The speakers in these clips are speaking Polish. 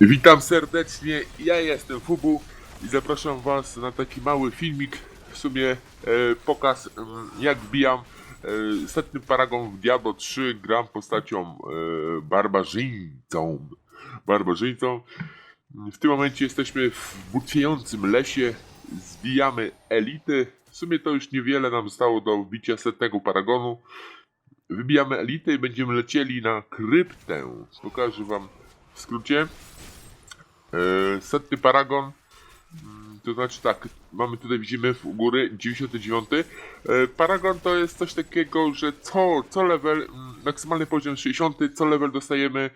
Witam serdecznie, ja jestem Fubu i zapraszam was na taki mały filmik, w sumie e, pokaz em, jak wbijam e, setny paragon w Diablo 3, gram postacią e, barbarzyńcą. Barbarzyńcą. W tym momencie jesteśmy w butwiejącym lesie, zbijamy elity, w sumie to już niewiele nam zostało do wbicia setnego paragonu. Wybijamy elity i będziemy lecieli na kryptę. Pokażę wam w skrócie. E, setny paragon. Mm, To znaczy tak, mamy tutaj widzimy u góry 99. E, Paragon to jest coś takiego, że co, co level, mm, maksymalny poziom 60, co level dostajemy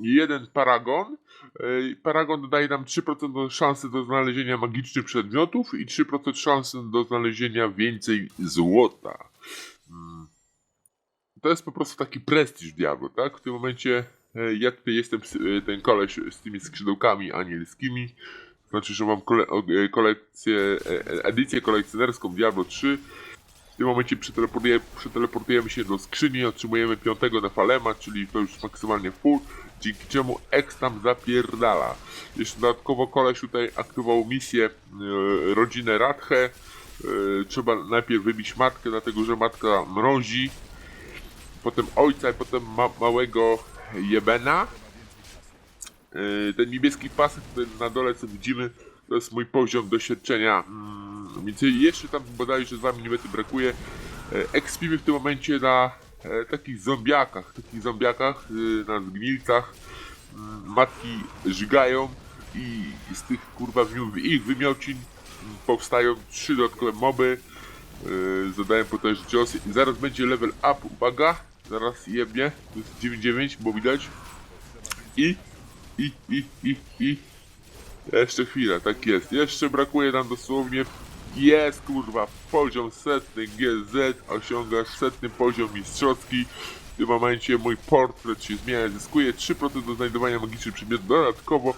jeden paragon. E, Paragon dodaje nam 3% do szansy do znalezienia magicznych przedmiotów i 3% szansy do znalezienia więcej złota. Mm. To jest po prostu taki prestiż Diablo, tak? W tym momencie e, ja tutaj jestem e, ten koleś z tymi skrzydełkami anielskimi. Znaczy, że mam kole e, kolekcję, edycję kolekcjonerską Diablo 3. W tym momencie przeteleportuje- przeteleportujemy się do skrzyni, otrzymujemy piątego na falema, czyli to już maksymalnie full, dzięki czemu X tam zapierdala. Jeszcze dodatkowo koleś tutaj aktywował misję e, rodzinę Radhe. E, trzeba najpierw wybić matkę, dlatego że matka mrozi potem ojca i potem ma małego jebena. Yy, Ten niebieski pasek tutaj na dole co widzimy to jest mój poziom doświadczenia. Mm, jeszcze tam bodajże 2 mm brakuje. E, Ekspimy w tym momencie na e, takich zombiakach, takich zombiakach, na zgnilcach. Mm, Matki żygają i z tych kurwa ich wymiocin powstają trzy dodatkowe moby. Zadaję potężny cios i zaraz będzie level up, uwaga, zaraz jebnie, to jest 9-9, bo widać. I, i, i, i, i. Jeszcze chwila, tak jest, jeszcze brakuje nam dosłownie jest kurwa, poziom setny GZ, osiągasz setny poziom mistrzowski. W tym momencie mój portret się zmienia, zyskuje 3% do znajdowania magicznych przedmiotów. Dodatkowo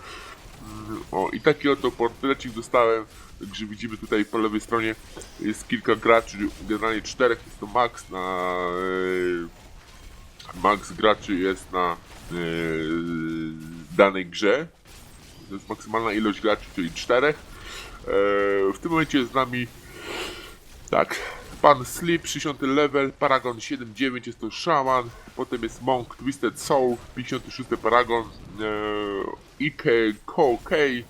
Mm, o, i taki oto portrecik dostałem. Także widzimy tutaj po lewej stronie jest kilka graczy, generalnie czterech jest to max na e, max graczy jest na e, danej grze. To jest maksymalna ilość graczy, czyli czterech. E, w tym momencie jest z nami tak, pan Sleep 60 level, Paragon 7.9 jest to Shaman, potem jest Monk Twisted Soul 56 Paragon, e, Ike KK e,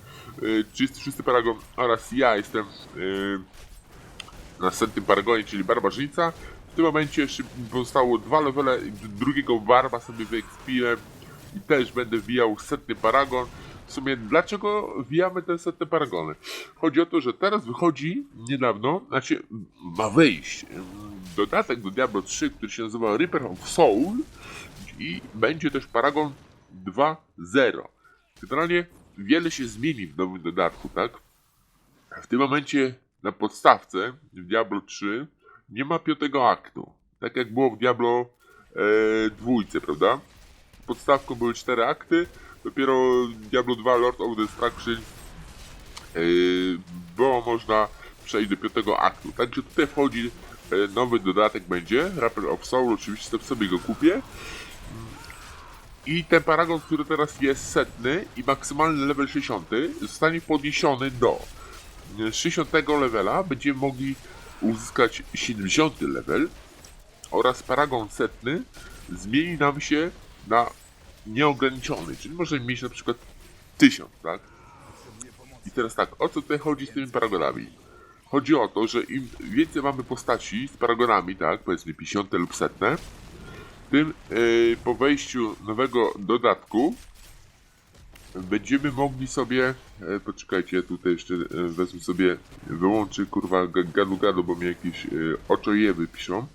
36 Paragon oraz ja jestem e, na setnym Paragonie, czyli Barbarzyńca. W tym momencie jeszcze pozostało dwa levele, drugiego Barba sobie wyekspiłem i też będę wbijał setny Paragon. W sumie dlaczego wbijamy te setne Paragony? Chodzi o to, że teraz wychodzi niedawno, znaczy ma wyjść dodatek do Diablo 3, który się nazywa Reaper of Soul i będzie też Paragon 2.0. Generalnie wiele się zmieni w nowym dodatku, tak? W tym momencie na podstawce w Diablo 3 nie ma piątego aktu. Tak jak było w Diablo e, dwójce, prawda? Podstawką były cztery akty, dopiero Diablo 2 Lord of Destruction e, było można przejść do piątego aktu. Także tutaj wchodzi e, nowy dodatek będzie, Rapper of Soul, oczywiście sobie go kupię. I ten paragon, który teraz jest setny i maksymalny level 60 zostanie podniesiony do 60 levela. Będziemy mogli uzyskać 70 level oraz paragon setny zmieni nam się na nieograniczony, czyli możemy mieć na przykład 1000, tak? I teraz tak, o co tutaj chodzi z tymi paragonami? Chodzi o to, że im więcej mamy postaci z paragonami, tak, powiedzmy 50 lub setne, tym yy, po wejściu nowego dodatku będziemy mogli sobie. E, poczekajcie, tutaj jeszcze e, wezmę sobie. Wyłączę kurwa ga- gadu gadu, bo mi jakieś e, oczojewy piszą.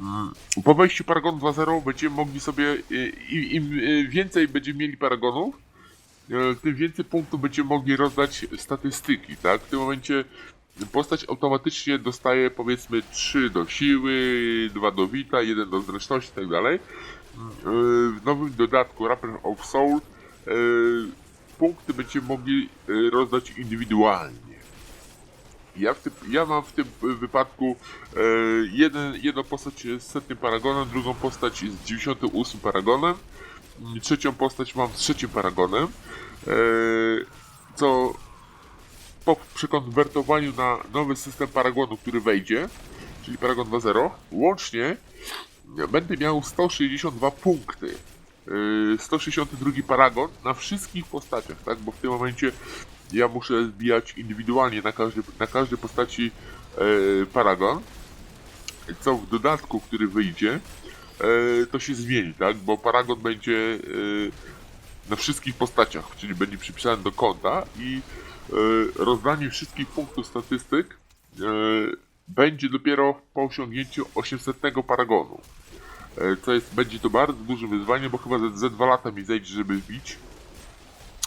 Mm, Po wejściu Paragon 2.0 będziemy mogli sobie. E, im, więcej będziemy mieli paragonów, tym więcej punktów będziemy mogli rozdać statystyki, tak? W tym momencie postać automatycznie dostaje powiedzmy 3 do siły, 2 do wita, 1 do zręczności i tak dalej. W nowym dodatku Rapper of Soul punkty będziemy mogli e, rozdać indywidualnie. Ja, w tym, ja mam w tym wypadku e, jeden, jedną postać z setnym paragonem, drugą postać z 98 paragonem mm, trzecią postać mam z trzecim paragonem, e, co po przekonwertowaniu na nowy system paragonu, który wejdzie, czyli Paragon 2.0, łącznie będę miał 162 punkty. Yy, 162 paragon na wszystkich postaciach, tak? Bo w tym momencie ja muszę zbijać indywidualnie na każdej, na każdej postaci yy, paragon. Co w dodatku, który wyjdzie, yy, to się zmieni, tak? Bo paragon będzie na wszystkich postaciach, czyli będzie przypisany do konta i rozdanie wszystkich punktów statystyk będzie dopiero po osiągnięciu 800 paragonu. E, Co jest, będzie to bardzo duże wyzwanie, bo chyba ze, ze dwa lata mi zejdzie, żeby wbić.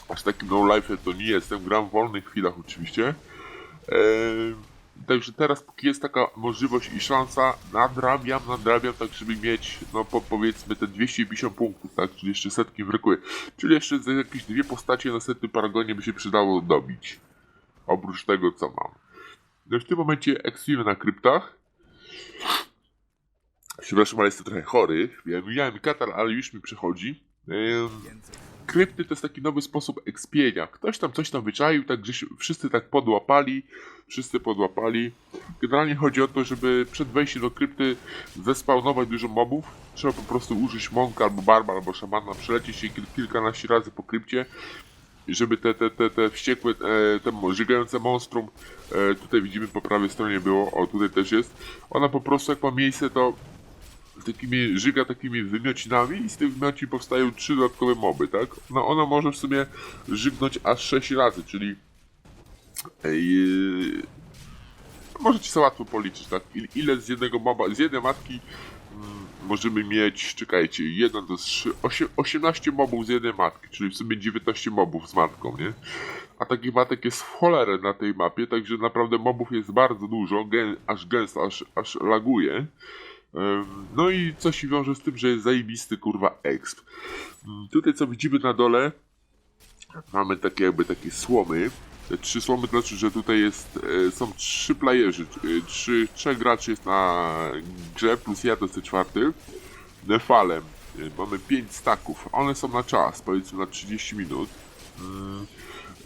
Aż takim no life to nie jestem, gram w wolnych chwilach oczywiście. E, Także teraz póki jest taka możliwość i szansa, nadrabiam, nadrabiam tak, żeby mieć, no po, powiedzmy te 250 punktów, tak, czyli jeszcze setki brakuje. Czyli jeszcze jakieś dwie postacie na setnym paragonie by się przydało dobić. Oprócz tego, co mam. No w tym momencie ekspimy na kryptach. Przepraszam, ale jestem trochę chory. Ja miałem katar, ale już mi przechodzi. Krypty to jest taki nowy sposób ekspienia. Ktoś tam coś tam wyczaił, tak że wszyscy tak podłapali. Wszyscy podłapali. Generalnie chodzi o to, żeby przed wejściem do krypty zespawnować dużo mobów. Trzeba po prostu użyć monka albo barba albo szamana, przelecieć się kil- kilkanaście razy po krypcie żeby te, te, te, te wściekłe, e, te żygające monstrum, e, tutaj widzimy po prawej stronie było, o tutaj też jest, ona po prostu jak ma miejsce to takimi, żyga takimi wymiocinami i z tych wymiocin powstają trzy dodatkowe moby, tak? No ona może w sumie żygnąć aż 6 razy, czyli Ej, możecie sobie łatwo policzyć, tak? Il- Ile z jednego moba, z jednej matki mm, możemy mieć, czekajcie, 1 do 3, 8, 18 mobów z jednej matki, czyli w sumie 19 mobów z matką, nie? A takich matek jest w cholerę na tej mapie, także naprawdę mobów jest bardzo dużo, gę, aż gęsto, aż, aż laguje. No i co się wiąże z tym, że jest zajebisty kurwa exp. Ym, Tutaj co widzimy na dole, mamy takie jakby takie słomy. Te trzy słomy to znaczy, że tutaj jest, e, są trzy playerzy, e, trzy, trzech graczy jest na grze, plus ja to jest czwarty. Nefalem e, mamy pięć staków, one są na czas, powiedzmy na 30 minut. Mm,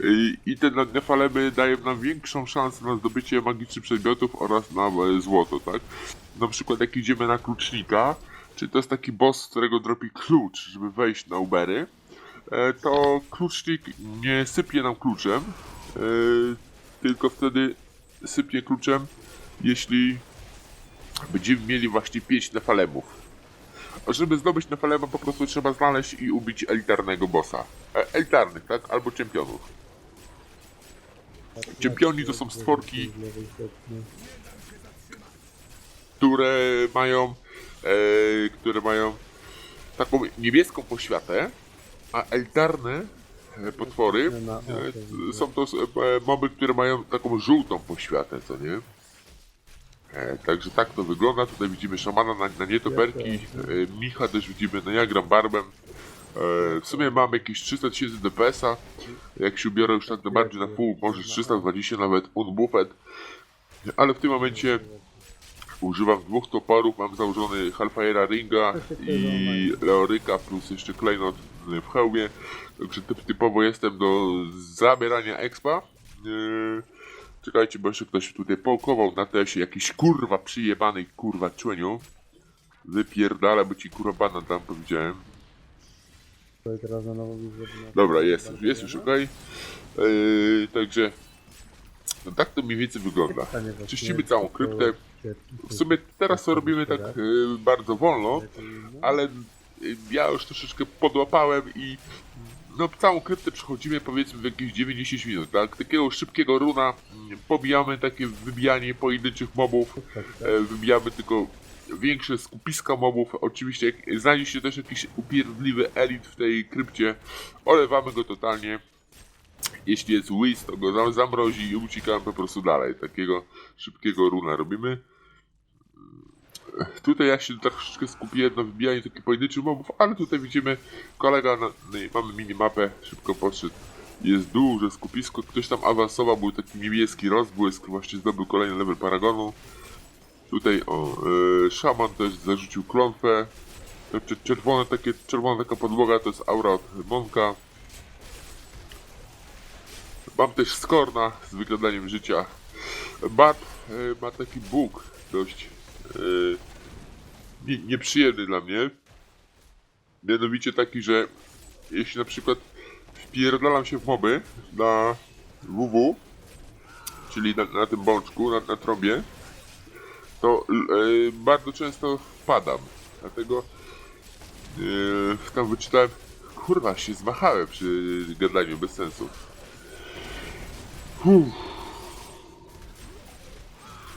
i- I te nefalemy dają nam większą szansę na zdobycie magicznych przedmiotów oraz na złoto, tak? Na przykład jak idziemy na klucznika, czyli to jest taki boss, z którego dropi klucz, żeby wejść na Ubery, e, to klucznik nie sypie nam kluczem, e, tylko wtedy sypie kluczem, jeśli będziemy mieli właśnie 5 nefalemów. A żeby zdobyć nefalema po prostu trzeba znaleźć i ubić elitarnego bossa. E, elitarnych, tak? Albo czempionów. Czempioni to są stworki, które mają, e, które mają taką niebieską poświatę, a elitarne e, potwory e, są to e, moby, które mają taką żółtą poświatę, co nie? E, także tak to wygląda. Tutaj widzimy szamana na, na nietoperki, e, Micha też widzimy, no ja gram barbem. E, w sumie mam jakieś 300 tysięcy DPS-a. Jak się ubiorę już tak najbardziej na full, może 320 nawet unbuffet. Ale w tym momencie używam dwóch toporów, mam założony Hellfire'a Ringa i Leoryka plus jeszcze klejnot w hełmie. Także typ, typowo jestem do zabierania expa. Yy, czekajcie, bo jeszcze ktoś tutaj połkował na tesie jakiś kurwa przyjebany kurwa człeniu. Wypierdala, bo ci kurwa banan tam powiedziałem. Tutaj teraz na nowo widzę, że na- Dobra, jest już, jest już okej. Yy, także no tak to mniej więcej wygląda. Czyścimy całą kryptę. W sumie teraz to robimy tak yy, bardzo wolno, No, ale y, ja już troszeczkę podłapałem i no całą kryptę przechodzimy powiedzmy w jakieś 90 minut, tak? Takiego szybkiego runa, pobijamy takie wybijanie pojedynczych mobów, tak, tak. e, wybijamy tylko większe skupiska mobów, oczywiście jak znajdzie się też jakiś upierdliwy elit w tej krypcie, olewamy go totalnie, jeśli jest whiz, to go zam- zamrozi i uciekamy po prostu dalej, takiego szybkiego runa robimy. Tutaj ja się troszeczkę skupiłem na wybijaniu takich pojedynczych mobów, ale tutaj widzimy kolega, na, no i mamy minimapę, szybko podszedł. Jest duże skupisko, ktoś tam awansował, był taki niebieski rozbłysk, właśnie zdobył kolejny level Paragonu. Tutaj o, e, szaman też zarzucił klątwę. Czerwone takie, czerwona taka podłoga to jest aura od Monka. Mam też Skorna z wyglądaniem życia. Bat e, ma taki bóg dość nie, nieprzyjemny dla mnie. Mianowicie taki, że jeśli na przykład wpierdalam się w moby na WW, czyli na, na tym bączku, na, na to e, bardzo często wpadam. Dlatego e, tam wyczytałem, kurwa, się zmachałem przy gadaniu, bez sensu. Uff.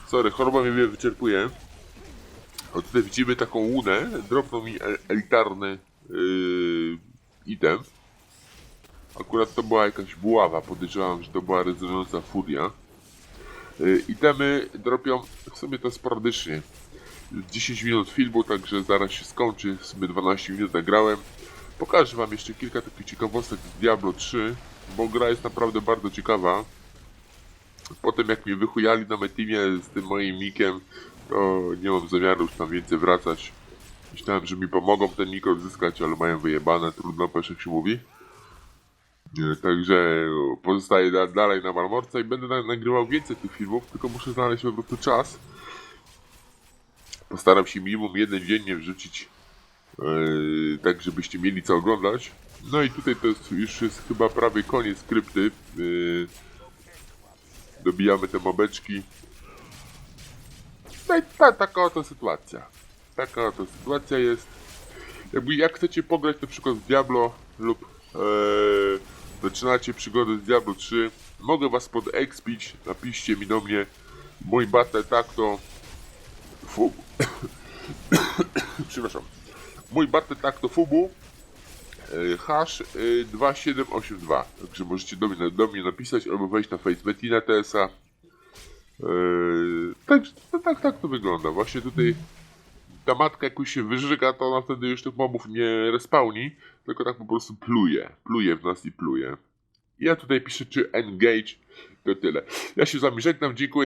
Sorry, choroba mnie wyczerpuje. O, tutaj widzimy taką łunę, dropnął mi elitarny yy, item. Akurat to była jakaś buława, podejrzewam, że to była rezonująca furia. Yy, itemy dropią w sumie to sporadycznie. 10 minut filmu, także zaraz się skończy, w sumie 12 minut nagrałem. Pokażę wam jeszcze kilka takich ciekawostek z Diablo 3, bo gra jest naprawdę bardzo ciekawa. Potem jak mnie wychujali na Metimie z tym moim mikiem, to nie mam zamiaru już tam więcej wracać. Myślałem, że mi pomogą ten mik odzyskać, ale mają wyjebane, trudno, też jak się mówi. Nie, Także pozostaję da dalej na Marmorce i będę na nagrywał więcej tych filmów, tylko muszę znaleźć po prostu czas. Postaram się minimum jeden dziennie wrzucić, yy, tak żebyście mieli co oglądać. No i tutaj to jest, już jest chyba prawie koniec skrypty. Yy, dobijamy te mobeczki. No i ta, taka oto sytuacja. Taka oto sytuacja jest. Jakby jak chcecie pograć na przykład w Diablo lub e, zaczynacie przygodę z Diablo 3, mogę was podexpić, napiszcie mi do mnie mój battle tak to fu, przepraszam, mój battle tak to fubu e, hash e, 2782, także możecie do mnie, do mnie napisać albo wejść na Facemetina TSA tak, tak, tak, to wygląda. Właśnie tutaj ta matka jakoś się wyżyga, to ona wtedy już tych mobów nie respawni, tylko tak po prostu pluje. Pluje w nas i pluje. Ja tutaj piszę czy engage, to tyle. Ja się z wami żegnam, dziękuję.